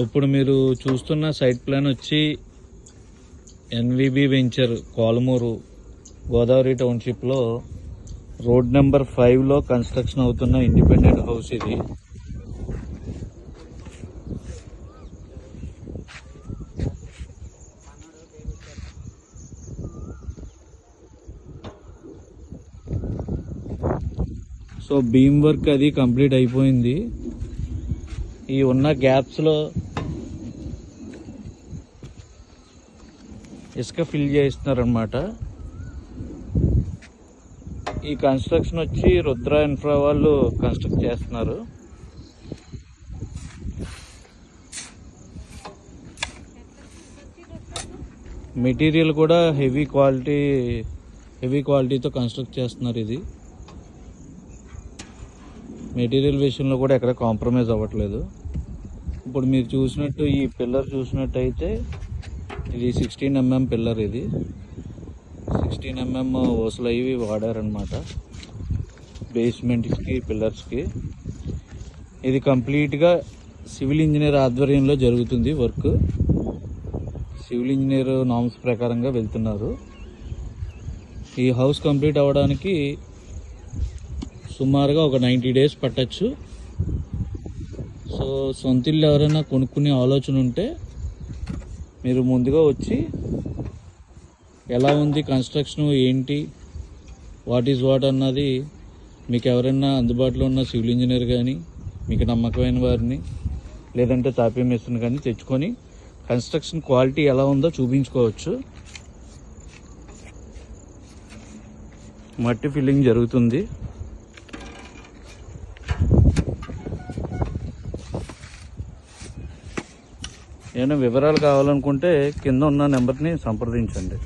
ఇప్పుడు మీరు చూస్తున్న సైట్ ప్లాన్ వచ్చి ఎన్విబి వెంచర్ కోలమూరు గోదావరి టౌన్షిప్లో రోడ్ నెంబర్ ఫైవ్లో కన్స్ట్రక్షన్ అవుతున్న ఇండిపెండెంట్ హౌస్ ఇది. సో బీమ్ వర్క్ అది కంప్లీట్ అయిపోయింది. ఈ ఉన్న గ్యాప్స్లో ఇసుక ఫిల్ చేస్తున్నారనమాట ఈ కన్స్ట్రక్షన్ వచ్చి రుద్ర ఇన్ఫ్రా వాళ్ళు కన్స్ట్రక్ట్ చేస్తున్నారు. మెటీరియల్ కూడా హెవీ క్వాలిటీ హెవీ క్వాలిటీతో కన్స్ట్రక్ట్ చేస్తున్నారు ఇది. మెటీరియల్ విషయంలో కూడా ఎక్కడ కాంప్రమైజ్ అవ్వట్లేదు. ఇప్పుడు మీరు చూసినట్టు ఈ పిల్లర్ చూసినట్టయితే ఇది సిక్స్టీన్ ఎంఎం పిల్లర్ ఇది. సిక్స్టీన్ ఎంఎం ఓసలు అవి వాడారనమాట బేస్మెంట్స్కి పిల్లర్స్కి ఇది కంప్లీట్గా సివిల్ ఇంజనీర్ ఆధ్వర్యంలో జరుగుతుంది వర్క్. సివిల్ ఇంజనీర్ నామ్స్ ప్రకారంగా వెళ్తున్నారు. ఈ హౌస్ కంప్లీట్ అవ్వడానికి సుమారుగా ఒక నైంటీ డేస్ పట్టచ్చు. సో సొంత ఇల్లు ఎవరైనా కొనుక్కునే ఆలోచన ఉంటే మీరు ముందుగా వచ్చి ఎలా ఉంది కన్స్ట్రక్షన్ ఏంటి వాట్ ఈజ్ వాట్ అన్నది మీకు ఎవరైనా అందుబాటులో ఉన్న సివిల్ ఇంజనీర్ కానీ మీకు నమ్మకమైన వారిని లేదంటే తాపీ మేస్త్రిని కానీ తెచ్చుకొని కన్స్ట్రక్షన్ క్వాలిటీ ఎలా ఉందో చూపించుకోవచ్చు. మట్టి ఫిల్లింగ్ జరుగుతుంది. ఏమైనా వివరాలు కావాలనుకుంటే కింద ఉన్న నెంబర్ని సంప్రదించండి.